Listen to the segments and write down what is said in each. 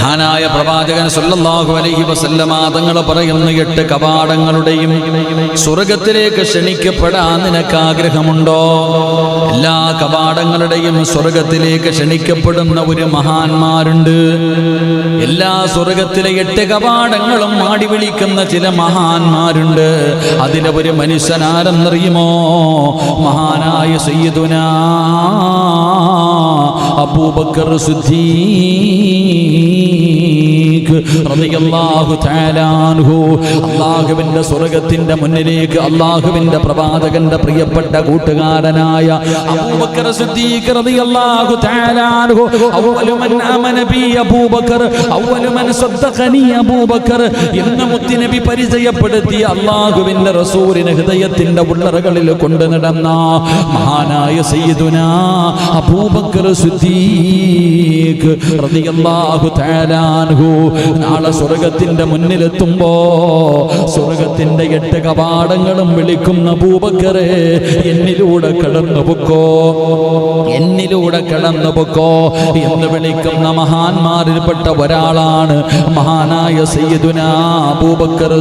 മഹാനായ പ്രവാചകൻ സല്ലല്ലാഹു അലൈഹി വസല്ലമ തങ്ങൾ പറയുന്ന എട്ട് കവാടങ്ങളുടെയും സ്വർഗത്തിലേക്ക് ക്ഷണിക്കപ്പെടാൻ നിനക്ക് ആഗ്രഹമുണ്ടോ എല്ലാ കവാടങ്ങളുടെയും സ്വർഗത്തിലേക്ക് ക്ഷണിക്കപ്പെടുന്ന ഒരു മഹാന്മാരുണ്ട്. എല്ലാ സ്വർഗത്തിലെ എട്ട് കവാടങ്ങളും മാടി വിളിക്കുന്ന ചില മഹാന്മാരുണ്ട്. അതിലെ ഒരു മനുഷ്യനാരെന്നറിയുമോ? മഹാനായ സയ്യിദുനാ അബൂബക്കർ സിദ്ദീഖ്. റളിയല്ലാഹു തആല സ്വർഗത്തിന്റെ മുന്നിലേക്ക് അള്ളാഹുവിന്റെ പ്രവാചകന്റെ പ്രിയപ്പെട്ട കൂട്ടുകാരനായ പരിചയപ്പെടുത്തിയ അള്ളാഹുവിന്റെ റസൂലിനെ ഹൃദയത്തിന്റെ ഉള്ളറകളിൽ കൊണ്ടു നടന്ന മഹാനായ സയ്യിദുനാ അബൂബക്കർ സിദ്ദീഖ് നാളെ സ്വർഗത്തിന്റെ മുന്നിലെത്തുമ്പോ സ്വർഗത്തിന്റെ എട്ട് കപാടങ്ങളും വിളിക്കുന്ന ഭൂപക്കറെ എന്നിലൂടെ കടന്നു പൊക്കോ? എന്നിലൂടെ കടന്നു പൊക്കോ? എന്ന് വിളിക്കുന്ന മഹാന്മാരിൽപ്പെട്ട ഒരാളാണ് മഹാനായ സയ്യിദുനാ അബൂബക്കർ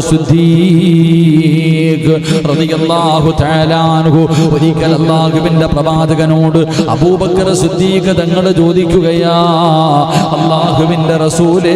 റളിയല്ലാഹു ഒരിക്കൽ അല്ലാഹുവിന്റെ പ്രവാചകനോട് അബൂബക്കർ സുദ്ദീഖ് തങ്ങൾ ചോദിക്കുകയാ അള്ളാഹുവിന്റെ റസൂലേ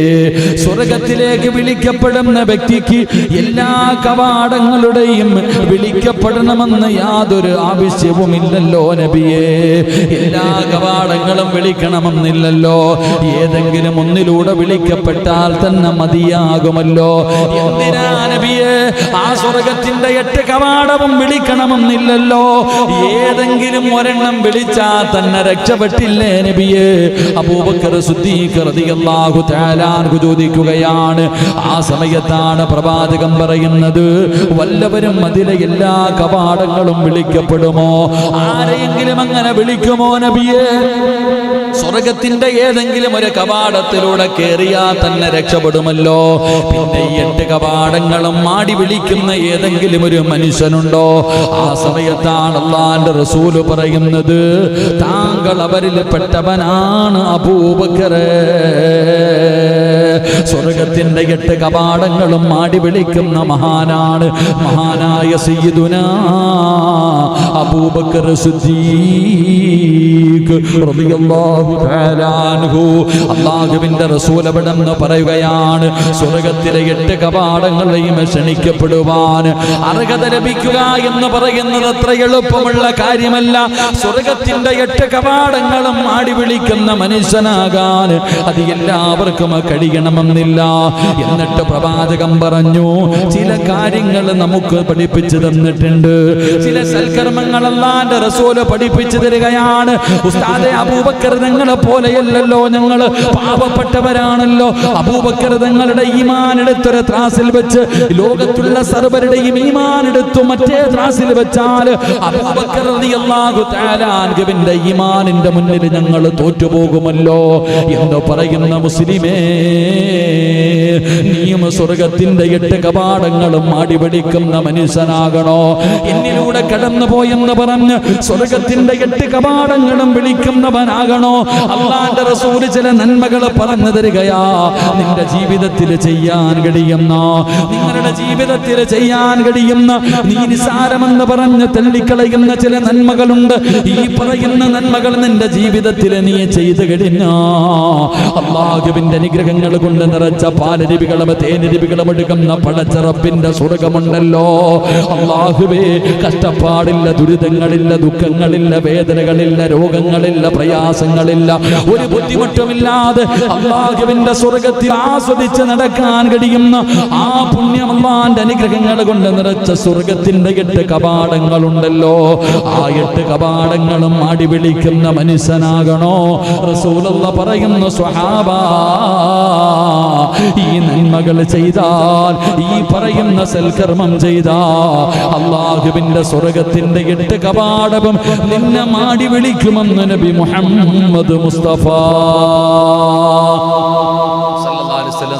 സ്വർഗത്തിലേക്ക് വിളിക്കപ്പെടുന്ന വ്യക്തിക്ക് എല്ലാ കവാടങ്ങളുടെയും വിളിക്കപ്പെടണമെന്ന് യാതൊരു ആവശ്യവുമില്ലല്ലോ നബിയേ. എല്ലാ കവാടങ്ങളും വിളിക്കണമെന്നില്ലല്ലോ. ഏതെങ്കിലും ഒന്നിലൂടെ വിളിക്കപ്പെട്ടാൽ തന്നെ മതിയാകുമല്ലോ. എന്തിനാ നബിയേ? ആ സ്വർഗത്തിന്റെ എട്ട് കവാടവും വിളിക്കണമെന്നില്ലല്ലോ. ഏതെങ്കിലും ഒരെണ്ണം വിളിച്ചാൽ തന്നെ രക്ഷപ്പെട്ടില്ലേ നബിയേ? അബൂബക്കർ സിദ്ദീഖ് റളിയല്ലാഹു തആല ചോദിക്കുകയാണ് ആ സമയത്താണ് പ്രവാചകം പറയുന്നത് വല്ലവരും അതിലെ എല്ലാ കവാടങ്ങളും വിളിക്കപ്പെടുമോ? ആരെയെങ്കിലും അങ്ങനെ വിളിക്കുമോ നബിയെ? സ്വർഗത്തിന്റെ ഏതെങ്കിലും ഒരു കവാടത്തിലൂടെ കയറിയാൽ തന്നെ രക്ഷപ്പെടുമല്ലോ. പിന്നെ എട്ട് കവാടങ്ങളും മാടി വിളിക്കുന്ന ഏതെങ്കിലും ഒരു മനുഷ്യനുണ്ടോ? ആ സമയത്താണ് അള്ളാന്റെ റസൂൽ പറയുന്നത് താങ്കൾ അവരിൽ പെട്ടവനാണ് അബൂബക്കറേ. സ്വർഗത്തിന്റെ എട്ട് കപാടങ്ങളും മാടി വിളിക്കുന്ന മഹാനാണ്. മഹാനായ സയ്യിദുനാ അബൂബക്കർ അല്ലാഹുവിന്റെ റസൂൽ പറയുകയാണ് സ്വർഗത്തിലെ എട്ട് കപാടങ്ങളെയും ക്ഷണിക്കപ്പെടുവാൻ. അർഹത ലഭിക്കുക എന്ന് പറയുന്നത് അത്ര എളുപ്പമുള്ള കാര്യമല്ല. സ്വർഗത്തിന്റെ എട്ട് കപാടങ്ങളും ആടി വിളിക്കുന്ന മനുഷ്യനാകാൻ അത് എല്ലാവർക്കും കഴിയണമെന്നില്ല. എന്നിട്ട് പ്രവാചകം പറഞ്ഞു ചില കാര്യങ്ങൾ നമുക്ക് പഠിപ്പിച്ചു തന്നിട്ടുണ്ട്. ചില സൽക്കർമ്മങ്ങൾ അല്ലാന്റെ റസൂൽ പഠിപ്പിച്ചു തരികയാണ്. ഉസ്താദെ അബൂബക്കർ നിങ്ങളെ പോലെയല്ലല്ലോ ഞങ്ങൾ പാവപ്പെട്ടവരാണല്ലോ. അബൂബക്കർ തങ്ങളുടെ ഈമാൻ എടുത്തൊരു ത്രാസിൽ വെച്ച് ലോകത്തുള്ള സർവരുടെയും ഈമാൻ മറ്റേ ത്രാസിൽ വെച്ചാൽ അബൂബക്കർ അൻഹുവിന്റെ ഈമാനിന്റെ മുന്നിൽ ഞങ്ങൾ തോറ്റുപോകുമല്ലോ എന്ന് പറയുന്ന മുസ്ലിമേ. നീയും സ്വർഗത്തിന്റെ എട്ട് കപാടങ്ങളും അടിപിടിക്കുന്ന മനുഷ്യനാകണോ? എന്നിലൂടെ കടന്നു പോയെന്ന് പറഞ്ഞ് സ്വർഗത്തിന്റെ എട്ട് കപാടങ്ങളും വിളിക്കുന്നവനാകണോ? അള്ളാന്റെ റസൂൽ ചില നന്മകൾ പറഞ്ഞു തരികയാ. നിന്റെ ജീവിതത്തിൽ ചെയ്യാൻ കഴിയുന്ന നിങ്ങളുടെ ജീവിതത്തിൽ ചെയ്യാൻ കഴിയുന്ന നീ നിസാരമെന്ന് പറഞ്ഞ് തള്ളിക്കളയുന്ന ചില നന്മകളുണ്ട്. ഈ പറയുന്ന നന്മകൾ നിന്റെ ജീവിതത്തിൽ നീ ചെയ്തു കഴിഞ്ഞ. അള്ളാഹുവിന്റെ അനുഗ്രഹങ്ങൾ കൊണ്ട് നിറച്ച പാലരുവികളും തേനരുവികളും എടുക്കുന്ന പടച്ചറപ്പിന്റെ സ്വർഗമുണ്ടല്ലോ. അള്ളാഹുവേ കഷ്ടപ്പാടില്ല ദുരിതങ്ങളില്ല ദുഃഖങ്ങളില്ല വേദനകളില്ല രോഗങ്ങളില്ല പ്രയാസങ്ങളില്ല. ഒരു ബുദ്ധിമുട്ടുമില്ലാതെ അള്ളാഹുവിന്റെ സ്വർഗത്തിൽ ആസ്വദിച്ച് നടക്കാൻ കഴിയുന്ന ആ പുണ്യം അനുഗ്രഹങ്ങൾ കൊണ്ട് നിറച്ച സ്വർഗത്തിന്റെ എട്ട് കപാടങ്ങളുണ്ടല്ലോ ആ എട്ട് കപാടങ്ങളും ആടി വിളിക്കുന്ന മനുഷ്യനാകണോ? റസൂലുള്ള പറയുന്നു സ്വഹാബാ ഈ നന്മകൾ ചെയ്താൽ ഈ പറയുന്ന സൽക്കർമ്മം ചെയ്താൽ അള്ളാഹുവിന്റെ സ്വർഗത്തിന്റെ എട്ട് കപാടവും നിന്നെ മാടി വിളിക്കുമെന്ന് നബി മുഹമ്മദ് മുസ്തഫ.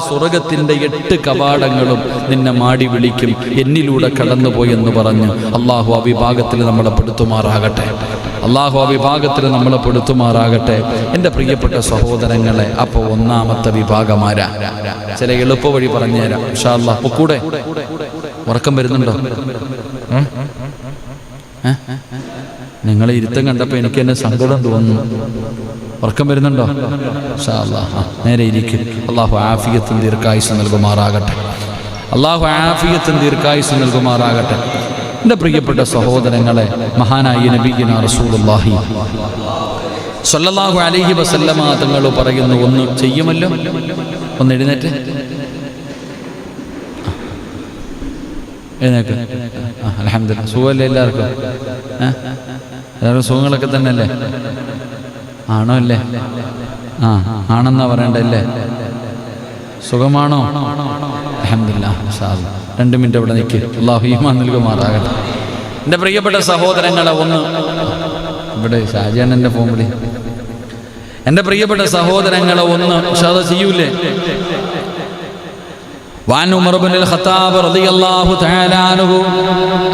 സ്വർഗത്തിന്റെ എട്ട് കവാടങ്ങളും നിന്നെ മാടി വിളിക്കും എന്നിലൂടെ കടന്നുപോയെന്ന് പറഞ്ഞ്. അള്ളാഹു ആ വിഭാഗത്തിൽ നമ്മളെ പെടുത്തുമാറാകട്ടെ. അള്ളാഹു ആ വിഭാഗത്തിൽ നമ്മളെ പെടുത്തുമാറാകട്ടെ എന്റെ പ്രിയപ്പെട്ട സഹോദരങ്ങളെ അപ്പോൾ ഒന്നാമത്തെ വിഭാഗമാരാ. ചില എളുപ്പ വഴി പറഞ്ഞുതരാം അല്ലാ കൂടെ ഉറക്കം വരുന്നുണ്ടോ? നിങ്ങളെ ഇരുത്തം കണ്ടപ്പോൾ എനിക്ക് എന്നെ സങ്കടം തോന്നുന്നു. ഉറക്കം വരുന്നുണ്ടോ. നേരെ ഇരിക്കും. അള്ളാഹു ആഫിയത്തും ദീർഘായുസ് നൽകുമാറാകട്ടെ. അള്ളാഹു ആഫിയത്തും ദീർഘായുസ് നൽകുമാറാകട്ടെ. എന്റെ പ്രിയപ്പെട്ട സഹോദരങ്ങളെ മഹാനായ നബീന റസൂലുള്ളാഹി. സല്ലല്ലാഹു അലൈഹി വസല്ലമ തങ്ങൾ പറയുന്നു ഒന്ന് ചെയ്യുമല്ലോ? ഒന്ന് എഴുന്നേറ്റ്. സുഖമല്ലേ എല്ലാവർക്കും? എല്ലാവരും സുഖങ്ങളൊക്കെ തന്നെ അല്ലേ ആണോ അല്ലേ? ആ ആണെന്നാ പറയണ്ടല്ലേ സുഖമാണോ? രണ്ട് മിനിറ്റ് അവിടെ നിൽക്ക് അള്ളാഹു ഈമാൻ നൽകുമാറാകട്ടെ. എന്റെ പ്രിയപ്പെട്ട സഹോദരങ്ങളെ ഒന്ന് ഇവിടെ ഷാജാനന്റെ ഫോൺ വിളി എന്റെ പ്രിയപ്പെട്ട സഹോദരങ്ങളെ ഒന്ന് ചെയ്യൂലേ? وعن عمر بن الخطاب رضي الله تعالى عنه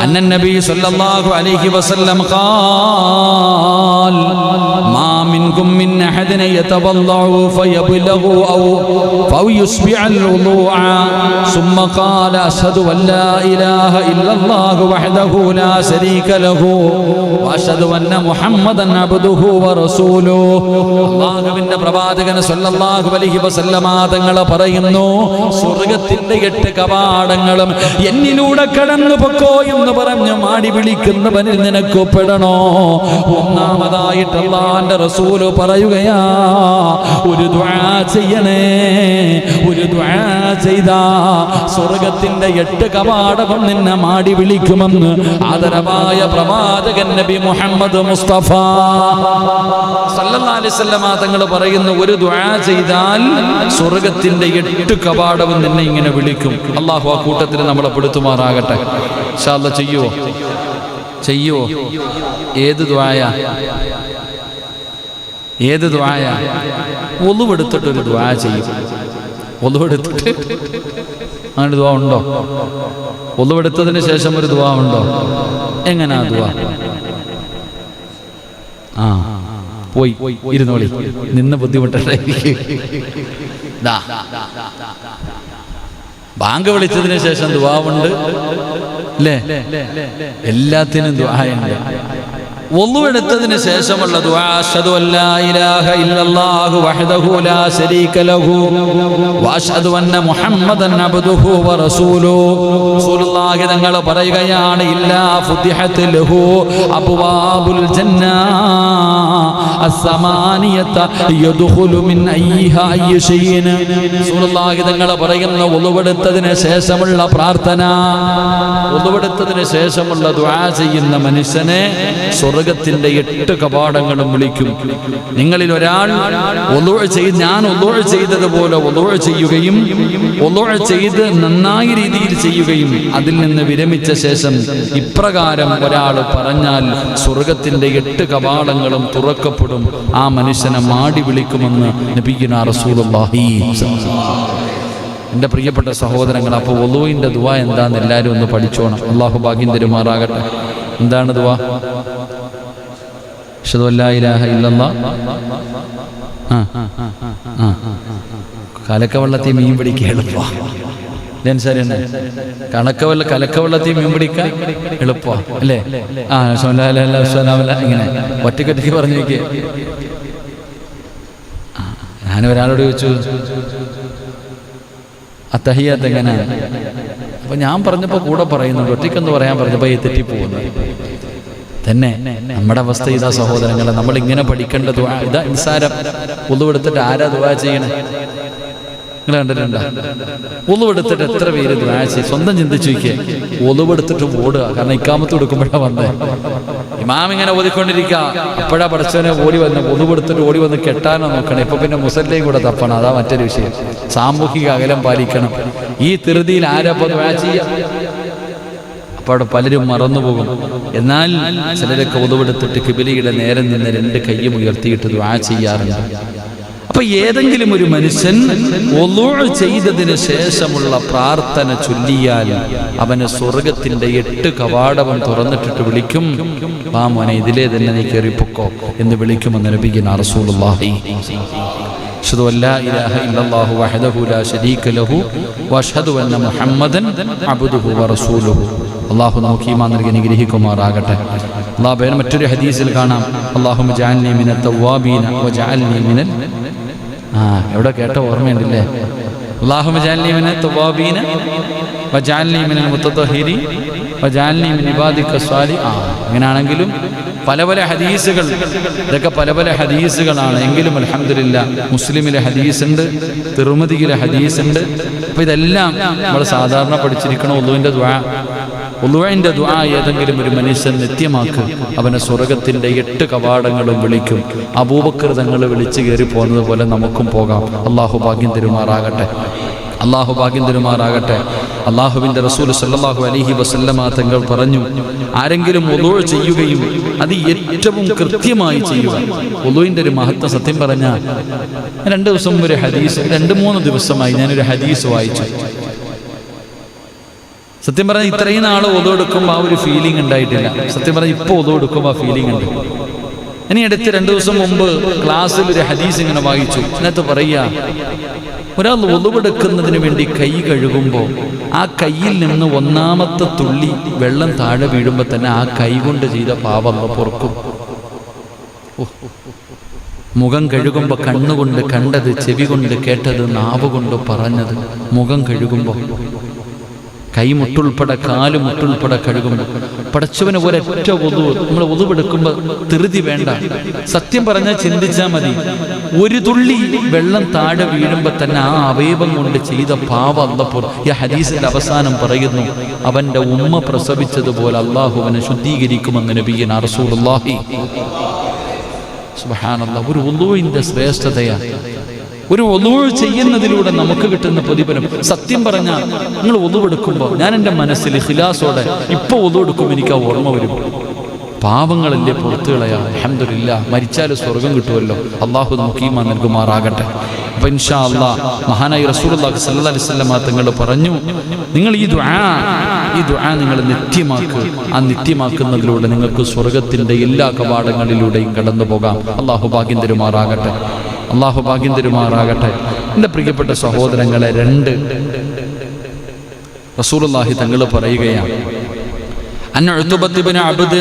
أن النبي صلى الله عليه وسلم قال ما منكم من أحد يتبضع فيبلغ أو أو يسبع الوضوء ثم قال أشهد أن لا إله إلا الله وحده لا شريك له وأشهد أن محمدا عبده ورسوله الله من പ്രവാചകൻ സല്ലല്ലാഹു അലൈഹി വസല്ലമ തങ്ങളെ പറയുന്നു സ്വർഗത്തിൽ സ്വർഗത്തിന്റെ എട്ട് കവാടങ്ങളും എന്നിലൂടെ കടന്നു പൊക്കോ എന്ന് പറഞ്ഞു മാടി വിളിക്കുന്നവനിൽ നിനക്ക് പെടണോ ഒന്നാമതായിട്ട് റസൂൽ പറയുകയാ ഒരു ദ്വാ ചെയ്യണേ ഒരു ദ്വാ ചെയ്താ. സ്വർഗത്തിന്റെ എട്ട് കവാടവും നിന്നെ മാടി വിളിക്കുമെന്ന് ആദരവായ പ്രവാചകൻ നബി മുഹമ്മദ് മുസ്തഫ. വസല്ലമ തങ്ങൾ പറയുന്ന ഒരു ദ്വാ ചെയ്താൽ സ്വർഗത്തിന്റെ എട്ട് കവാടവും നിന്നെ ഇങ്ങനെ വിളിക്കും. അള്ളാഹു ആ കൂട്ടത്തിൽ നമ്മളെ പെടുത്തുമാറാകട്ടെ. ഇൻഷാ അല്ലാ ചെയ്യുവോ ചെയ്യുവോ ഏത് ദ്വായ? ഏത് ദ്വായ? ഒലുവെടുത്തിട്ട് ഒരു ദ്വാ ചെയ്യും. ഒലുവെടുത്തിട്ട് അങ്ങനെ ദ്വാ ഉണ്ടോ? ഒലുവെടുത്തതിന് ശേഷം ഒരു ദ്വാ ഉണ്ടോ? എങ്ങനാ ദ്വാ? ആ പോയി ഇരുന്നോളി. നിന്ന് ബുദ്ധിമുട്ടേ ബാങ്ക് വിളിച്ചതിന് ശേഷം ദുവാവുണ്ട് അല്ലേ എല്ലാത്തിനും ദുആയുണ്ട് ഒന്നു എടുത്തതിന് ശേഷമുള്ള തങ്ങൾ പറയുകയാണ് തങ്ങൾ പറയുന്ന ഒളുവെടുത്തതിന് ശേഷമുള്ള പ്രാർത്ഥന. ഒളുവെടുത്തതിന് ശേഷമുള്ള ദുആ ചെയ്യുന്ന മനുഷ്യനെ സ്വർഗത്തിന്റെ എട്ട് കപാടങ്ങളും വിളിക്കും. നിങ്ങളിൽ ഒരാൾ ഞാൻ ഒലുവ ചെയ്തതുപോലെ ഒലുവ ചെയ്യുകയും ഒലുവ ചെയ്ത് നന്നായി രീതിയിൽ ചെയ്യുകയും അതിൽ നിന്ന് വിരമിച്ച ശേഷം ഇപ്രകാരം ഒരാൾ പറഞ്ഞാൽ സ്വർഗത്തിന്റെ എട്ട് കപാടങ്ങളും തുറക്കപ്പെടും. ആ മനുഷ്യനെ മാടി വിളിക്കുമെന്ന് നബിഗിന റസൂലുള്ളാഹി എന്റെ പ്രിയപ്പെട്ട സഹോദരങ്ങൾ അപ്പോൾ ഒലുവിന്റെ ദുവ എന്താന്ന് എല്ലാവരും ഒന്ന് പഠിച്ചോണം. അള്ളാഹു ഭാഗ്യം തരുമാറാകട്ടെ. എന്താണ് ദുവ? ഇലാഹ മീൻ പിടിക്കുക എളുപ്പ. തന്നെ കണക്കവെള്ള കലക്കവെള്ളത്തിൽ മീൻ പിടിക്കാൻ എളുപ്പ. അല്ലേ? ഇങ്ങനെ പറഞ്ഞു നോക്കിയേ ഞാൻ ഒരാളോട് ചോദിച്ചു അത്തഹിയാത്ത് എങ്ങനെയാണ് അപ്പൊ ഞാൻ പറഞ്ഞപ്പോ കൂടെ പറയുന്നുണ്ട്. ഒറ്റയ്ക്കെന്ന് പറയാൻ പറഞ്ഞപ്പോ ഈ തെറ്റിപ്പോകുന്നു. തന്നെ നമ്മുടെ അവസ്ഥ ഇതാ സഹോദരങ്ങളെ നമ്മൾ ഇങ്ങനെ പഠിക്കേണ്ട ഇതാ നിസ്സാരം ഒതുവെടുത്തിട്ട് ആരാ ദുവാ ചെയ്യണേ? നിങ്ങൾ കണ്ടിട്ടുണ്ടോ? ഉളുവെടുത്തിട്ട് എത്ര പേര് ചെയ്യും? സ്വന്തം ചിന്തിച്ചു നോക്കിയേ. ഉളുവെടുത്തിട്ട് ഓടുക. കാരണം ഇക്കാമത്ത് കൊടുക്കുമ്പോഴാ വന്നേ. ഇമാം ഇങ്ങനെ ഓതിക്കൊണ്ടിരിക്കുക. അപ്പോഴാ പഠിച്ചവനെ ഓടി വന്ന് ഒതുവെടുത്തിട്ട് ഓടി വന്ന് കെട്ടാനോ നോക്കണം. ഇപ്പൊ പിന്നെ മുസല്ലേയും കൂടെ തപ്പണം. അതാ മറ്റൊരു വിഷയം. സാമൂഹിക അകലം പാലിക്കണം. ഈ ധൃതിയിൽ ദുആ ചെയ്യാം അപ്പോൾ അവിടെ പലരും മറന്നുപോകും എന്നാൽ ചിലരൊക്കെ ഉതവെടുത്തിട്ട് കിബിലിയുടെ നേരെ നിന്ന് രണ്ട് കയ്യും ഉയർത്തിയിട്ട് ദുആ ചെയ്യാറുണ്ട്. അപ്പൊ ഏതെങ്കിലും ഒരു മനുഷ്യൻ ചെയ്തതിന് ശേഷമുള്ള പ്രാർത്ഥന ചൊല്ലിയാൽ അവന് സ്വർഗത്തിന്റെ എട്ട് കവാടവും തുറന്നിട്ടിട്ട് വിളിക്കും. ആ മോനെ ഇതിലേ തന്നെ നീ കയറിപ്പൊക്കോ എന്ന് വിളിക്കുമെന്ന് നബിഗിന റസൂലുള്ളാഹി. അഷ്ഹദു അല്ലാ ഇലാഹ ഇല്ലല്ലാഹു വഹദഹു ലാ ശരീക ലഹു വഅഷ്ഹദു അന്ന മുഹമ്മദൻ അബ്ദുഹു വറസൂലുഹു അള്ളാഹു നമുക്ക് ഈമാൻ നൽകി അനുഗ്രഹിക്കുമാറാകട്ടെ. അള്ളാഹു മറ്റൊരു ഹദീസിൽ കാണാം. അള്ളാഹു മിനൽ ആ എവിടെ കേട്ട ഓർമ്മയുണ്ടല്ലേ? അള്ളാഹു മിനൽ അങ്ങനെയാണെങ്കിലും പല പല ഹദീസുകൾ ഇതൊക്കെ പല പല ഹദീസുകളാണ്. എങ്കിലും അലഹമില്ല മുസ്ലിമിലെ ഹദീസുണ്ട് തിരുമതിയിലെ ഹദീസുണ്ട്. അപ്പൊ ഇതെല്ലാം നമ്മൾ സാധാരണ പഠിച്ചിരിക്കണം ഒന്നുവിന്റെ ഒന്നുവിന്റെ ദ്വാ ഏതെങ്കിലും ഒരു മനുഷ്യൻ നിത്യമാക്ക് അവനെ സ്വർഗത്തിന്റെ എട്ട് കവാടങ്ങളും വിളിക്കും. അബൂബക്കർ തങ്ങൾ വിളിച്ചു കയറി പോകുന്നത് പോലെ നമുക്കും പോകാം. അള്ളാഹു ഭാഗ്യം തരുമാറാകട്ടെ. അള്ളാഹു ഭാഗ്യം തരുമാറാകട്ടെ. അള്ളാഹുവിന്റെ റസൂൽ സല്ലാഹു അലഹി വസല്ലമ തങ്ങൾ പറഞ്ഞു ആരെങ്കിലും ഒലോ ചെയ്യുകയും അത് ഏറ്റവും കൃത്യമായി ചെയ്യുക. ഒലോയിന്റെ ഒരു മഹത്വ സത്യം പറഞ്ഞാൽ രണ്ട് ദിവസം ഒരു ഹദീസ് രണ്ട് മൂന്ന് ദിവസമായി ഞാനൊരു ഹദീസ് വായിച്ചു. സത്യം പറഞ്ഞാൽ ഇത്രയും നാൾ ഒതു എടുക്കുമ്പോൾ ആ ഒരു ഫീലിംഗ് ഉണ്ടായിട്ടില്ല. സത്യം പറഞ്ഞാൽ ഇപ്പോൾ ഒതു എടുക്കുമ്പോൾ ആ ഫീലിംഗ് ഉണ്ട്. ഇനി അടുത്ത് രണ്ടു ദിവസം മുമ്പ് ക്ലാസ്സിൽ ഒരു ഹദീസ് ഇങ്ങനെ വായിച്ചു. ഇതിനകത്ത് പറയുക ഒരാൾ ഒതുവെടുക്കുന്നതിന് വേണ്ടി കൈ കഴുകുമ്പോൾ ആ കയ്യിൽ നിന്ന് ഒന്നാമത്തെ തുള്ളി വെള്ളം താഴെ വീഴുമ്പോൾ തന്നെ ആ കൈ കൊണ്ട് ചെയ്ത പാപം പൊറുക്കും. മുഖം കഴുകുമ്പോൾ കണ്ണുകൊണ്ട് കണ്ടത് ചെവി കൊണ്ട് കേട്ടത് നാവ് കൊണ്ട് പറഞ്ഞത് മുഖം കഴുകുമ്പോൾ കൈ മുട്ടുൾപ്പെടെ കാൽ മുട്ടുൾപ്പെടെ കഴുകുമ്പോൾ പടച്ചവന് ഒരൊറ്റ ഒതു നമ്മൾ ഒതുവെടുക്കുമ്പോൾ ധൃതി വേണ്ട. സത്യം പറഞ്ഞാൽ ചിന്തിച്ചാൽ മതി. ഒരു തുള്ളി വെള്ളം താഴെ വീഴുമ്പോൾ തന്നെ ആ അവയവം കൊണ്ട് ചെയ്ത പാവ അല്ലപ്പോൾ ഈ ഹദീസിന്റെ അവസാനം പറയുന്നു അവന്റെ ഉമ്മ പ്രസവിച്ചതുപോലെ അള്ളാഹുവിനെ ശുദ്ധീകരിക്കുമെന്ന് നബിയൻ സുബ്ഹാനല്ലാഹ് ഒരു ഉളുവിന്റെ ശ്രേഷ്ഠതയാണ് ഒരു ഒതുവ് ചെയ്യുന്നതിലൂടെ നമുക്ക് കിട്ടുന്ന പ്രതിഫലം. സത്യം പറഞ്ഞാൽ നിങ്ങൾ ഒതുവെടുക്കുമ്പോൾ ഞാൻ എന്റെ മനസ്സിൽ ഹിലാസോടെ ഇപ്പോൾ ഒതുവെടുക്കുമ്പോൾ എനിക്ക് ആ ഓർമ്മ വരും. പാവങ്ങളല്ലേ പുറത്തുകളയാ? അഹമ്മദില്ല മരിച്ചാൽ സ്വർഗം കിട്ടുമല്ലോ. അള്ളാഹു നമുക്ക് ഈമാ നൽകുമാറാകട്ടെ. ഇൻഷാ അള്ളാ മഹാനായി വസല്ലം തങ്ങൾ പറഞ്ഞു നിങ്ങൾ ഈ ഈ നിങ്ങൾ നിത്യമാക്കുക ആ നിത്യമാക്കുന്നതിലൂടെ നിങ്ങൾക്ക് സ്വർഗത്തിന്റെ എല്ലാ കവാടങ്ങളിലൂടെയും കടന്നു പോകാം അള്ളാഹു ഭാഗ്യം തരുമാറാകട്ടെ. അള്ളാഹു ഭാഗ്യം തരുമാറാകട്ടെ എൻ്റെ പ്രിയപ്പെട്ട സഹോദരങ്ങളെ രണ്ട് റസൂലുള്ളാഹി തങ്ങൾ പറയുകയാണ് أن عتبة بن عبد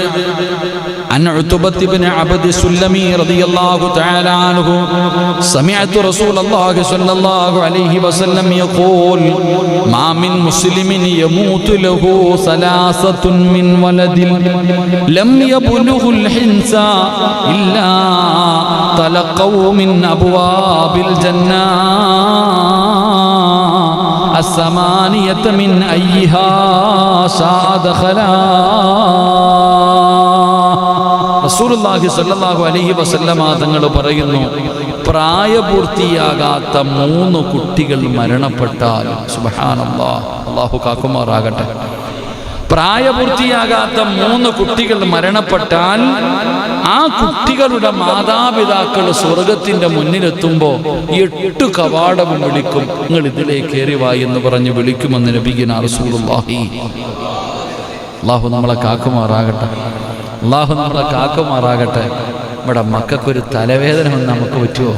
أن عتبة بن عبد السلمي رضي الله تعالى عنه سمعت رسول الله صلى الله عليه وسلم يقول ما من مسلم يموت له ثلاثة من ولد لم يبلغ الحنسى إلا تلقوا من أبواب الجنة الثمانية من أيها شاء دخلا റസൂലുള്ളാഹി സ്വല്ലല്ലാഹു അലൈഹി വസല്ലമ തങ്ങൾ പറയുന്നു പ്രായപൂർത്തിയാകാത്ത മൂന്ന് കുട്ടികൾ മരണപ്പെട്ടാൽ സുബ്ഹാനല്ലാഹ് അല്ലാഹു കാക്കുമാറാകട്ടെ പ്രായപൂർത്തിയാകാത്ത മൂന്ന് കുട്ടികൾ മരണപ്പെട്ടാൽ ആ കുട്ടികളുടെ മാതാപിതാക്കൾ സ്വർഗത്തിന്റെ മുന്നിലെത്തുമ്പോ എട്ട് കവാടവും വിളിക്കും. നിങ്ങൾ ഇതിലേക്ക് കയറി വാ എന്ന് പറഞ്ഞ് വിളിക്കുമെന്ന് നബിഗിന റസൂലുള്ളാഹി. അള്ളാഹു നമ്മളെ കാക്കുമാറാകട്ടെ. അള്ളാഹു നമ്മളെ കാക്കുമാറാകട്ടെ. ഇവിടെ മക്കൾക്കൊരു തലവേദന നമുക്ക് പറ്റുമോ?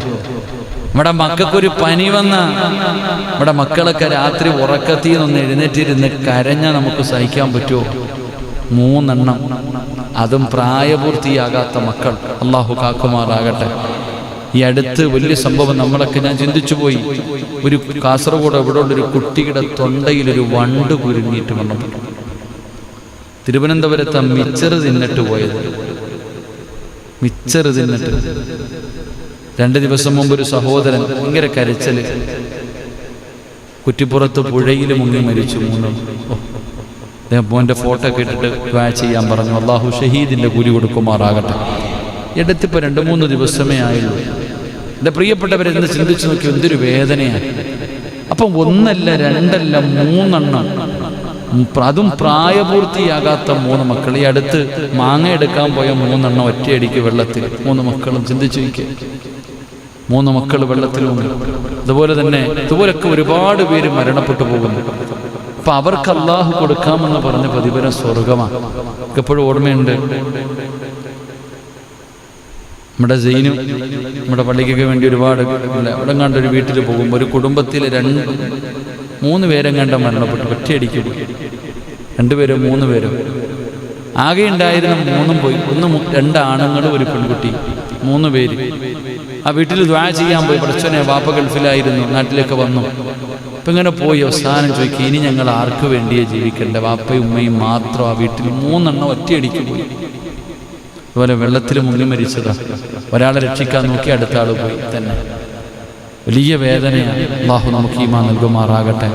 നമ്മുടെ മക്കൾക്കൊരു പനി വന്ന നമ്മുടെ മക്കളൊക്കെ രാത്രി ഉറക്കത്തിൽ നിന്ന് എഴുന്നേറ്റിരുന്ന് കരഞ്ഞ നമുക്ക് സഹിക്കാൻ പറ്റുമോ? മൂന്നെണ്ണം. അതും പ്രായപൂർത്തിയാകാത്ത മക്കൾ. അള്ളാഹു കാക്കുമാറാകട്ടെ. ഈ അടുത്ത് വലിയ സംഭവം നമ്മളൊക്കെ ഞാൻ ചിന്തിച്ചു പോയി. ഒരു കാസർഗോഡ് എവിടെ ഉള്ളൊരു കുട്ടിയുടെ തൊണ്ടയിൽ ഒരു വണ്ട് കുരുങ്ങിയിട്ട് വന്നപ്പെട്ടു തിരുവനന്തപുരത്ത് മിച്ചറ് തിന്നിട്ട് പോയത്. മിച്ചറ് തിന്നിട്ട്. രണ്ട് ദിവസം മുമ്പ് ഒരു സഹോദരൻ ഭയങ്കര കരച്ചൽ. കുറ്റിപ്പുറത്ത് പുഴയിൽ മുങ്ങി മരിച്ചു മൂന്നും. അദ്ദേഹം മോന്റെ ഫോട്ടോ ഒക്കെ ഇട്ടിട്ട് ദ്വാ ചെയ്യാൻ പറഞ്ഞു. അള്ളാഹു ഷഹീദിന്റെ കൂലി കൊടുക്കുമാറാകട്ടെ. എടുത്തിപ്പോൾ രണ്ട് മൂന്ന് ദിവസമേ ആയുള്ളൂ. എന്റെ പ്രിയപ്പെട്ടവരെന്ന് ചിന്തിച്ചു നോക്കി എന്തൊരു വേദനയാണ്. അപ്പം ഒന്നല്ല രണ്ടല്ല മൂന്നെണ്ണം. അതും പ്രായപൂർത്തിയാകാത്ത മൂന്ന് മക്കൾ. ഈ അടുത്ത് മാങ്ങ എടുക്കാൻ പോയ മൂന്നെണ്ണം ഒറ്റയടിക്ക് വെള്ളത്തിൽ. മൂന്ന് മക്കളും ചിന്തിച്ചു നോക്കിയ മൂന്ന് മക്കൾ വെള്ളത്തിലും അതുപോലെ തന്നെ ഇതുപോലൊക്കെ ഒരുപാട് പേര് മരണപ്പെട്ടു പോകുന്നു. അപ്പൊ അവർക്ക് അള്ളാഹു കൊടുക്കാമെന്ന് പറഞ്ഞ പ്രതിഫലം സ്വർഗമാണ് എപ്പോഴും ഓർമ്മയുണ്ട്. നമ്മുടെ ജയിനും നമ്മുടെ പള്ളിക്കൊക്കെ വേണ്ടി ഒരുപാട് അവിടെ കണ്ട ഒരു വീട്ടിൽ പോകുമ്പോൾ ഒരു കുടുംബത്തിൽ രണ്ട് മൂന്ന് പേരും കണ്ട മരണപ്പെട്ടു. ഒറ്റയടിക്ക്. രണ്ടുപേരും മൂന്ന് പേരും. ആകെ ഉണ്ടായിരുന്ന മൂന്നും പോയി. ഒന്ന് രണ്ട് ആണുങ്ങളും ഒരു പെൺകുട്ടി. മൂന്ന് പേര്. ആ വീട്ടിൽ ദ്വാ ചെയ്യാൻ പോയി. പ്രശ്നം വാപ്പ ഗൾഫിലായിരുന്നു. നാട്ടിലേക്ക് വന്നു. അപ്പൊ ഇങ്ങനെ പോയി അവസാനം ചോദിക്കുക ഇനി ഞങ്ങൾ ആർക്ക് വേണ്ടിയേ ജീവിക്കണ്ടേ വാപ്പയും ഉമ്മയും മാത്രം ആ വീട്ടിൽ മൂന്നെണ്ണം ഒറ്റയടിക്ക് പോയി. അതുപോലെ വെള്ളത്തിൽ മുങ്ങി മരിച്ചതാ. ഒരാളെ രക്ഷിക്കാൻ നോക്കി അടുത്ത ആൾ പോയി തന്നെ. വലിയ വേദനയാണ് അള്ളാഹു നമുക്ക് ഈമാ നൽകുമാറാകട്ടെ.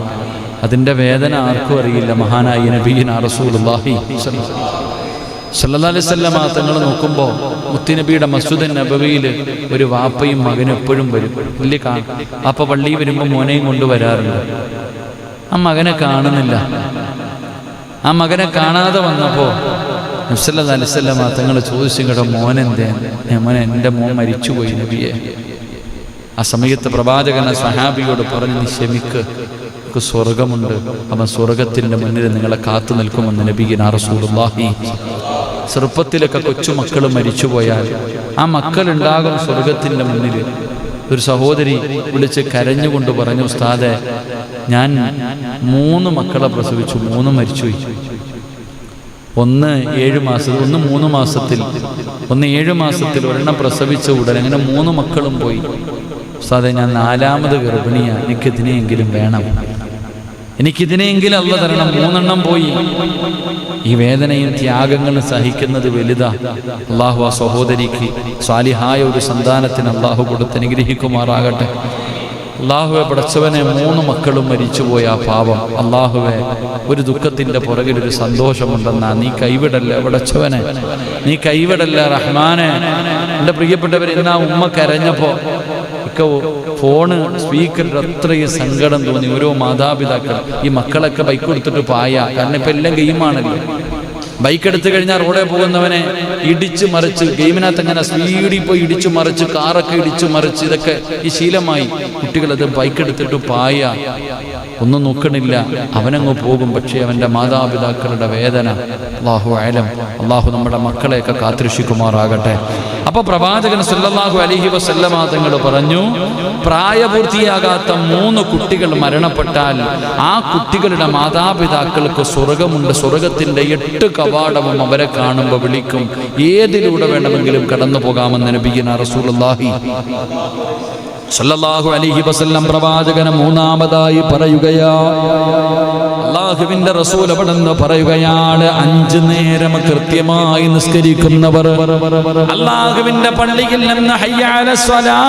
അതിന്റെ വേദന ആർക്കും അറിയില്ല. മഹാനായി നബീൻ റസൂലുള്ളാഹി സല്ലല്ലാഹു അലൈഹി വസല്ലമ തങ്ങൾ നോക്കുമ്പോൾ മുത്തിനബിയുടെ മസ്ജിദ് നബവിയിൽ ഒരു വാപ്പയും മകനും എപ്പോഴും വരും. വലിയ കാ? അപ്പ പള്ളി വരുമ്പോൾ മോനെയും കൊണ്ടുവരാറുണ്ട് ആ മകനെ കാണുന്നില്ല. ആ മകനെ കാണാതെ വന്നപ്പോൾ നബ്സല്ലാ ആ തങ്ങൾ ചോദിച്ചു കേട്ടോ മോനെന്തേ? മോനെ എന്റെ മോൻ മരിച്ചുപോയി നബിയെ. ആ സമയത്ത് പ്രവാചകന സഹാബിയോട് പറഞ്ഞു ക്ഷമിക്ക്. നിങ്ങൾക്ക് സ്വർഗമുണ്ട് അവൻ സ്വർഗത്തിന്റെ മുന്നിൽ നിങ്ങളെ കാത്തു നിൽക്കുമെന്ന് നബീന റസൂലുള്ളാഹി ചെറുപ്പത്തിലൊക്കെ കൊച്ചുമക്കൾ മരിച്ചുപോയാൽ ആ മക്കളുണ്ടാകും സ്വർഗത്തിന്റെ മുന്നിൽ ഒരു സഹോദരി വിളിച്ച് കരഞ്ഞുകൊണ്ട് പറഞ്ഞു ഉസ്താദെ ഞാൻ മൂന്ന് മക്കളെ പ്രസവിച്ചു മൂന്ന് മരിച്ചുപോയി ഒന്ന് ഏഴ് മാസത്തിൽ ഒന്ന് മൂന്ന് മാസത്തിൽ ഒന്ന് ഏഴ് മാസത്തിൽ ഒരെണ്ണം പ്രസവിച്ച ഉടനെ അങ്ങനെ മൂന്ന് മക്കളും പോയി. ഉസ്താദെ ഞാൻ നാലാമത് ഗർഭിണിയാണ് എനിക്കിതിനെയെങ്കിലും വേണം. എനിക്കിതിനെയെങ്കിലും അല്ല തരണം. മൂന്നെണ്ണം പോയി. ഈ വേദനയും ത്യാഗങ്ങളും സഹിക്കുന്നത് വലുതാ. അള്ളാഹു ആ സഹോദരിക്ക് സ്വാലിഹായ ഒരു സന്താനത്തിന് അള്ളാഹു കൊടുത്ത് അനുഗ്രഹിക്കുമാറാകട്ടെ. അള്ളാഹുവെ പടച്ചവനെ മൂന്ന് മക്കളും മരിച്ചുപോയ ആ പാപം അള്ളാഹുവെ ഒരു ദുഃഖത്തിന്റെ പുറകിൽ ഒരു സന്തോഷമുണ്ടെന്നാ. നീ കൈവിടല്ല പടച്ചവനെ? നീ കൈവിടല്ല റഹ്മാനെ? എന്റെ പ്രിയപ്പെട്ടവർ ഇന്ന് ആ ഉമ്മ കരഞ്ഞപ്പോ ഒക്കെ ഫോണ് സ്പീക്കറിൽ അത്രയും സങ്കടം തോന്നി. ഓരോ മാതാപിതാക്കൾ ഈ മക്കളൊക്കെ ബൈക്ക് കൊടുത്തിട്ട് പായ. കാരണം ഇപ്പൊ എല്ലാം ഗെയിമാണല്ലോ ബൈക്ക് എടുത്തു കഴിഞ്ഞാൽ റോഡിൽ പോകുന്നവനെ ഇടിച്ചു മറിച്ച് ഗെയിമിനകത്ത് അങ്ങനെ സ്പീഡിൽ പോയി ഇടിച്ചു മറിച്ച് കാറൊക്കെ ഇടിച്ചു മറിച്ച് ഇതൊക്കെ ഈ ശീലമായി. കുട്ടികളത് ബൈക്ക് എടുത്തിട്ട് പായ. ഒന്നും നോക്കണില്ല. അവനങ്ങ് പോകും. പക്ഷേ അവന്റെ മാതാപിതാക്കളുടെ വേദന. അള്ളാഹു അലം. അള്ളാഹു നമ്മുടെ മക്കളെയൊക്കെ കാത്തിരക്ഷിക്കുമാറാകട്ടെ. അപ്പൊ പ്രവാചകൻ സല്ലല്ലാഹു അലൈഹി വസല്ലമ തങ്ങൾ പറഞ്ഞു പ്രായപൂർത്തിയാകാത്ത മൂന്ന് കുട്ടികൾ മരണപ്പെട്ടാൽ ആ കുട്ടികളുടെ മാതാപിതാക്കൾക്ക് സ്വർഗമുണ്ട്. സ്വർഗത്തിന്റെ എട്ട് കവാടവും അവരെ കാണുമ്പോൾ വിളിക്കും ഏതിലൂടെ വേണമെങ്കിലും കടന്നു പോകാമെന്ന് നബിയന റസൂലുള്ളാഹി. സല്ലല്ലാഹു അലൈഹി വസല്ലം പ്രവാചകനെ മൂന്നാമതായി പറയുകയാ അള്ളാഹുവിന്റെ റസൂൽ അവിടെന്ന് പറയുകയാണ് അഞ്ചു നേരം കൃത്യമായി നിസ്കരിക്കുന്നവർ അള്ളാഹുവിന്റെ പള്ളിയിൽ നിന്ന് ഹയ്യാല സ്വലാ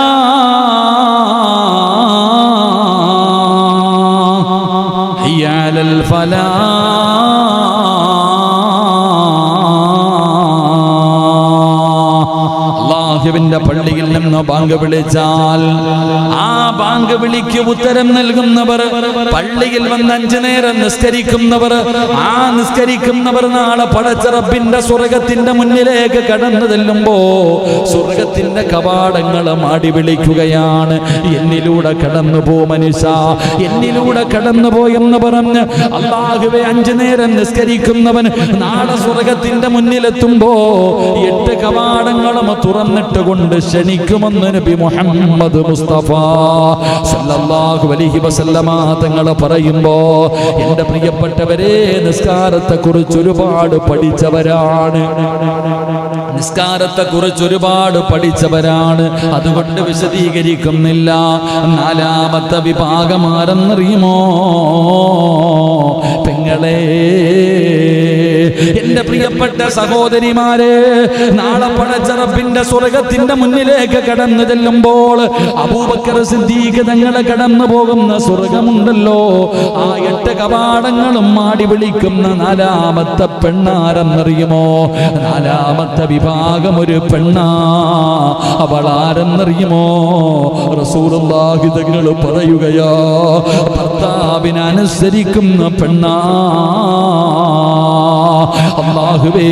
ഹയ്യാലൽ ഫലാ അള്ളാഹുവിന്റെ പള്ളിയിൽ നിന്ന് ബാങ്ക് വിളിച്ചാൽ ആ ബാങ്ക് വിളിക്ക് ഉത്തരം നൽകുന്നവർ പള്ളിയിൽ വന്ന് അഞ്ചു നേരം നിസ്കരിക്കുന്നവർ ആ നിസ്കരിക്കുന്നവർ നാളെ പടച്ചറപ്പിന്റെ സ്വർഗത്തിന്റെ മുന്നിലേക്ക് കടന്നു ചെല്ലുമ്പോ സ്വർഗത്തിന്റെ കവാടങ്ങൾ മാടി വിളിക്കുകയാണ്. എന്നിലൂടെ കടന്നു പോ മനുഷ്യ എന്നിലൂടെ കടന്നു പോയെന്ന് പറഞ്ഞ് അള്ളാഹുവെ അഞ്ചു നേരം നിസ്കരിക്കുന്നവൻ നാളെ സ്വർഗത്തിന്റെ മുന്നിലെത്തുമ്പോ എട്ട് കവാടങ്ങളും തുറന്നിട്ട് കൊണ്ട് ക്ഷണിക്കുമെന്ന് നബി മുഹമ്മദ് മുസ്തഫ സല്ലല്ലാഹു അലൈഹി വസല്ലമ തങ്ങൾ പറയുമ്പോ എന്റെ പ്രിയപ്പെട്ടവരെ നിസ്കാരത്തെ കുറിച്ച് ഒരുപാട് പഠിച്ചവരാണ്. നിസ്കാരത്തെ കുറിച്ച് ഒരുപാട് പഠിച്ചവരാണ്. അതുകൊണ്ട് വിശദീകരിക്കുന്നില്ല. നാലാമത്തെ വിഭാഗം ആരെന്നറിയുമോ? പെങ്ങളെ. എന്റെ പ്രിയപ്പെട്ട സഹോദരിമാരെ നാളെ പടച്ചറപ്പിന്റെ സ്വർഗത്തിന്റെ മുന്നിലേക്ക് കടന്നു ചെല്ലുമ്പോൾ അബൂബക്കർ സിദ്ദീഖ് തങ്ങളെ കടന്നു പോകുന്ന സ്വർഗമുണ്ടല്ലോ. ആ എട്ട് കവാടങ്ങളും മാടി വിളിക്കുന്ന നാലാമത്തെ പെണ്ണാരെന്നറിയുമോ? നാലാമത്തെ വിഭാഗം ഒരു പെണ്ണാ അവൾ ആരെന്നറിയുമോ റസൂറുള്ളാഹി തങ്ങൾ പറയുകയാ ഭർത്താവിനനുസരിക്കുന്ന പെണ്ണാ. അള്ളാഹുവേ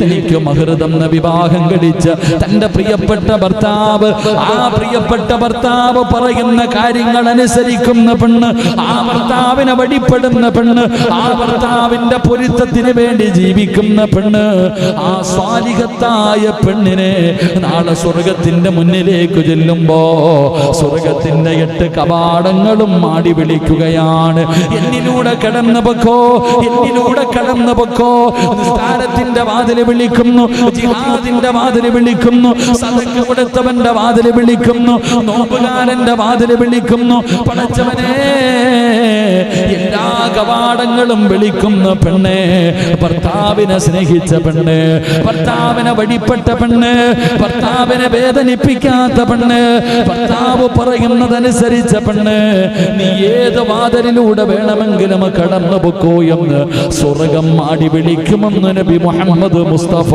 തനിക്ക് മഹൃതന്ന വിവാഹം കഴിച്ച് തന്റെ പ്രിയപ്പെട്ട ഭർത്താവ് ആ പ്രിയപ്പെട്ട ഭർത്താവ് പറയുന്ന കാര്യങ്ങൾ അനുസരിക്കുന്ന പെണ്ണ് ആ ഭർത്താവിനെ വഴിപ്പെടുന്ന പെണ്ണ് ആ ഭർത്താവിന്റെ പൊരുത്തത്തിന് വേണ്ടി ജീവിക്കുന്ന പെണ്ണ് ആ സ്വാലികത്തായ പെണ്ണിനെ നാളെ സ്വർഗത്തിന്റെ മുന്നിലേക്ക് ചെല്ലുമ്പോ സ്വർഗത്തിന്റെ എട്ട് കവാടങ്ങളും മാടി വിളിക്കുകയാണ്. എന്നിലൂടെ കടന്നു പൊക്കോ എന്നിലൂടെ കടന്നു പൊക്കോ നിസ്കാരത്തിന്റെ വാതിൽ വിളിക്കുന്നു ജിഹാദിന്റെ വാതിൽ വിളിക്കുന്നു സദക്ക് കൊടുത്തവന്റെ വാതിൽ വിളിക്കുന്നു നോമ്പുകാരന്റെ വാതിൽ വിളിക്കുന്നു. പടച്ചവനെ എല്ലാ കവാടങ്ങളും വിളിക്കുന്ന പെണ്ണ് ഭർത്താവിനെ സ്നേഹിച്ച പെണ്ണ് ഭർത്താവിനെ വഴിപ്പെട്ട പെണ്ണ് ഭർത്താവിനെ വേദനിപ്പിക്കാത്ത പെണ്ണ് ഭർത്താവ് പറയുന്നതനുസരിച്ച പെണ്ണ് നീ ഏത് വാതിലിലൂടെ വേണമെങ്കിലും കടന്നു പൊക്കോ എന്ന് സ്വർഗം ആടി വിളിക്കുമെന്ന് നബി മുഹമ്മദ് മുസ്തഫ.